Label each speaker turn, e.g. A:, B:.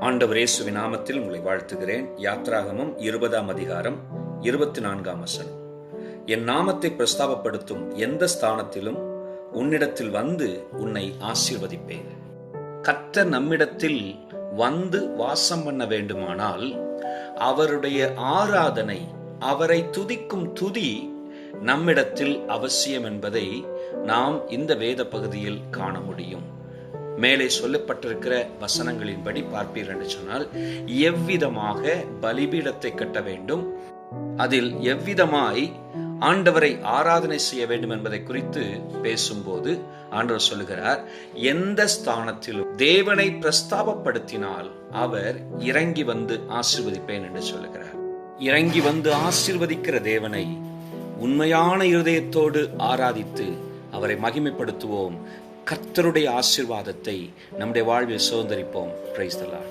A: ஆண்டவர் இயேசுவி நாமத்தில் உங்களை வாழ்த்துகிறேன். யாத்ராகமம் இருபதாம் அதிகாரம் இருபத்தி நான்காம் வசனம். என் நாமத்தை பிரஸ்தாபப்படுத்தும் எந்த ஸ்தானத்திலும் உன்னிடத்தில் வந்து உன்னை ஆசீர்வதிப்பேன். கத்த நம்மிடத்தில் வந்து வாசம் பண்ண வேண்டுமானால் அவருடைய ஆராதனை அவரை துதிக்கும் துதி நம்மிடத்தில் அவசியம் என்பதை நாம் இந்த வேத பகுதியில் காண முடியும். மேலே சொல்லப்பட்டிருக்கிற வசனங்களின்படி பார்ப்பீர்கள் என்று சொன்னால் எவ்விதமாக பலிபீடத்தை கட்ட வேண்டும்? அதில் எவ்விதமாய் ஆண்டவரை ஆராதனை செய்ய வேண்டும் என்பதை குறித்து பேசும்போது ஆண்டவர் சொல்லுகிறார் எந்த ஸ்தானத்திலும் தேவனை பிரஸ்தாபப்படுத்தினால் அவர் இறங்கி வந்து ஆசிர்வதிப்பேன் என்று சொல்லுகிறார். இறங்கி வந்து ஆசிர்வதிக்கிற தேவனை உண்மையான இருதயத்தோடு ஆராதித்து அவரை மகிமைப்படுத்துவோம். கர்த்தருடைய ஆசிர்வாதத்தை நம்முடைய வாழ்வில் சுதந்திரிப்போம். பிரைஸ்தலா